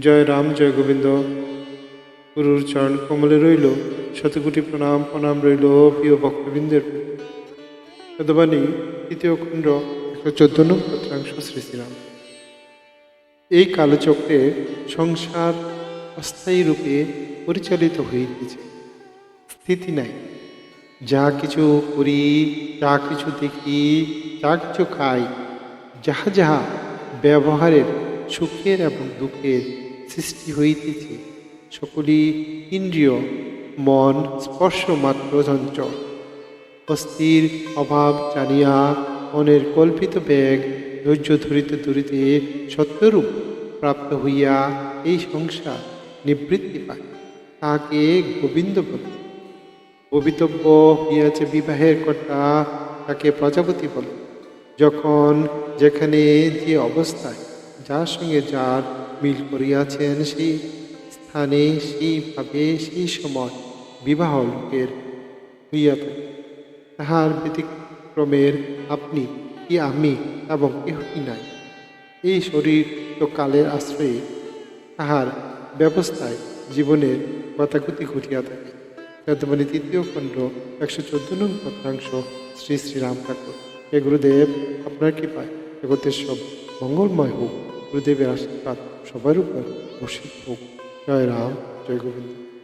জয় রাম, জয় গোবিন্দ। গুরুর চরণ কমলে রইল, শতকোটি প্রণাম প্রণাম রইল প্রিয় ভক্তবৃন্দের। পদবাণী তৃতীয় খণ্ড, একশো চোদ্দ নং পত্রাংশ, শ্রী শ্রীরাম। এই কালচক্রে সংসার অস্থায়ী রূপে পরিচালিত হইতেছে। স্থিতি নাই। যা কিছু করি, যা কিছু দেখি, যা কিছু খাই, যাহা যাহা ব্যবহারের সুখের এবং দুঃখের সৃষ্টি হইতেছে। সকলই ইন্দ্রিয়, মন স্পর্শ মাত্র চঞ্চল অস্থির অভাব জানিয়া মনের কল্পিত ব্যাগ ধৈর্য ধরিতে ধরিতে সত্যরূপ প্রাপ্ত হইয়া এই সংসার নিবৃত্তি পায়। তাকে গোবিন্দ বলে। ভবিতব্য হইয়াছে বিবাহের কর্তা, তাকে প্রজাপতি বলে। যখন যেখানে যে অবস্থায় যার সঙ্গে যার মিল করিয়াছেন সেই স্থানে, সেইভাবে, সেই সময় বিবাহ লোকের হইয়া থাকে। তাহার ব্যতিক্রমের আপনি কি আমি এবং কেহই নাই? এই শরীর তো কালের আশ্রয়ে। তাহার ব্যবস্থায় জীবনের গতাগতি ঘটিয়া থাকে। বেদবাণী তৃতীয় খণ্ড, একশো চোদ্দ নং পত্রাংশ শ্রী শ্রীরাম ঠাকুর। হে গুরুদেব, আপনার কৃপায় জগতের সব মঙ্গলময় হোক। গুরুদেবের আশীর্বাদ সবার উপর বসে হোক। জয় রাম জয় গোবিন্দ।